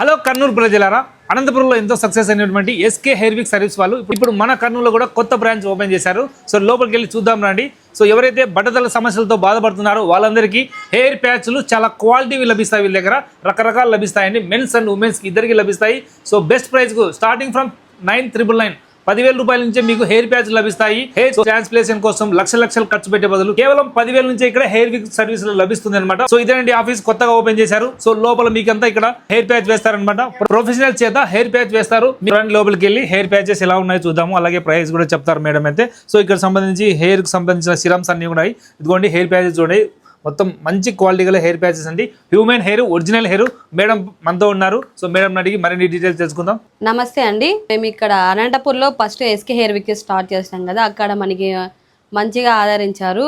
Hello Kurnool ప్రజలారా అనంతపురంలో ఎంతో సక్సెస్ అయినటువంటి ఎస్కే హెయిర్ విక్ సర్వీస్ వాళ్ళు ఇప్పుడు మన కర్నూలులో కూడా కొత్త బ్రాంచ్ ఓపెన్ చేశారు. సో లోపలికి వెళ్ళి చూద్దాం రండి. సో ఎవరైతే బట్టతల సమస్యలతో బాధపడుతున్నారో వాళ్ళందరికీ హెయిర్ ప్యాచ్లు చాలా క్వాలిటీవి లభిస్తాయి వీళ్ళ దగ్గర. రకరకాలు లభిస్తాయండి. మెన్స్ అండ్ ఉమెన్స్కి ఇద్దరికి లభిస్తాయి. So best ప్రైస్కు starting from nine triple nine పదివేల రూపాయల నుంచి మీకు హెయిర్ ప్యాచ్ లభిస్తాయి. హెయిర్ ట్రాన్స్ప్లేషన్ కోసం లక్ష లక్షలు ఖర్చు పెట్టే బదులు కేవలం పదివేల నుంచి ఇక్కడ హెయిర్ విక్ సర్వీస్ లభిస్తుంది అనమాట సో ఇదేనండి ఆఫీస్ కొత్తగా ఓపెన్ చేశారు. సో లోపల మీకంతా ఇక్కడ హెయిర్ ప్యాచ్ వేస్తారనమాట ప్రొఫెషనల్ చేత హెయిర్ ప్యాచ్ వేస్తారు. మీరు లోపలికి వెళ్ళి హెయిర్ ప్యాచెస్ ఎలా ఉన్నాయో చూద్దాము. అలాగే ప్రైస్ కూడా చెప్తారు మేడం అయితే. సో ఇక్కడ సంబంధించి హెయిర్కి సంబంధించిన సిరమ్స్ అన్ని ఉన్నాయి. ఇదిగోండి హెయిర్ ప్యాచెస్ చూడండి. మొత్తం మంచి క్వాలిటీ గల హెయిర్ ప్యాచెస్ అండి. Human hair original hair madam మనతో ఉన్నారు. సో మేడం అడిగి మరిన్ని డీటెయిల్స్ తెలుసుకుందాం. నమస్తే అండి. మేము ఇక్కడ అనంతపూర్లో first SK hair wig start చేసినాం కదా. అక్కడ మనకి మంచిగా ఆదరించారు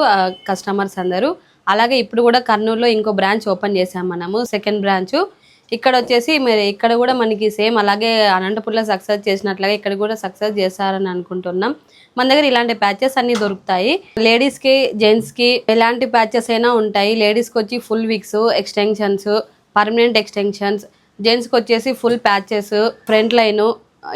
కస్టమర్స్ అందరూ. అలాగే ఇప్పుడు కూడా కర్నూలులో ఇంకో బ్రాంచ్ ఓపెన్ చేసాం మనము సెకండ్ బ్రాంచ్. ఇక్కడ వచ్చేసి మరి ఇక్కడ కూడా మనకి సేమ్ అలాగే అనంతపూర్లో సక్సెస్ చేసినట్లుగా ఇక్కడ కూడా సక్సెస్ చేస్తారని అనుకుంటున్నాం. మన దగ్గర ఇలాంటి ప్యాచెస్ అన్ని దొరుకుతాయి. లేడీస్కి జెంట్స్కి ఎలాంటి ప్యాచెస్ అయినా ఉంటాయి. లేడీస్కి వచ్చి full wigs extensions permanent extensions జెంట్స్కి వచ్చేసి ఫుల్ ప్యాచెస్ ఫ్రంట్ లైన్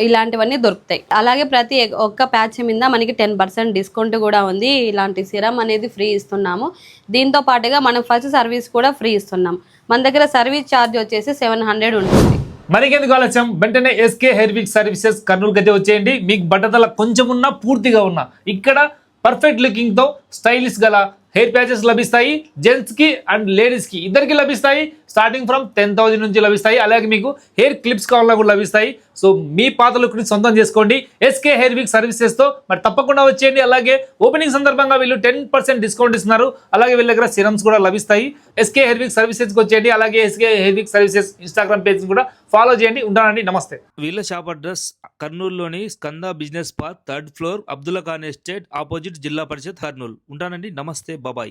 ఇలాంటివన్నీ దొరుకుతాయి. అలాగే ప్రతి ఒక్క ప్యాచ్ మీద మనకి టెన్ పర్సెంట్ డిస్కౌంట్ కూడా ఉంది. ఇలాంటి సిరం అనేది ఫ్రీ ఇస్తున్నాము. దీంతో పాటుగా మనం ఫస్ట్ సర్వీస్ కూడా ఫ్రీ ఇస్తున్నాం. మన దగ్గర సర్వీస్ ఛార్జ్ వచ్చేసి సెవెన్ హండ్రెడ్ ఉంటుంది. మరికెందుకు ఆలస్యం? వెంటనే ఎస్కే హెర్విక్ సర్వీసెస్ కర్నూలు గది వచ్చేయండి. మీకు బట్టతల కొంచెం ఉన్నా పూర్తిగా ఉన్నా. ఇక్కడ పర్ఫెక్ట్ లుకింగ్తో స్టైలిష్ గల హెయిర్ ప్యాచెస్ లభిస్తాయి జెంట్స్కి అండ్ లేడీస్కి. ఇద్దరికి లభిస్తాయి స్టార్టింగ్ ఫ్రమ్ టెన్ థౌజండ్ నుంచి లభిస్తాయి. అలాగే మీకు హెయిర్ క్లిప్స్ కావాలన్నా కూడా లభిస్తాయి. సో మీ పాత లుక్ సొంతం చేసుకోండి. ఎస్కే హెయిర్ విక్ సర్వీసెస్తో మరి తప్పకుండా వచ్చేయండి. అలాగే ఓపెనింగ్ సందర్భంగా వీళ్ళు టెన్ పర్సెంట్ డిస్కౌంట్ ఇస్తున్నారు. అలాగే వీళ్ళ దగ్గర సిరమ్స్ కూడా లభిస్తాయి. ఎస్కే హెయిర్ విక్ సర్వీసెస్కి వచ్చేయండి. అలాగే SK hair wig services Instagram page కూడా ఫాలో చేయండి. ఉంటానండి. నమస్తే. వీళ్ళ shop address కర్నూలులోని Skanda business park third floor Abdullah Khan estate opposite Zilla Parishad Kurnool. ఉంటానండి. నమస్తే. বাবাই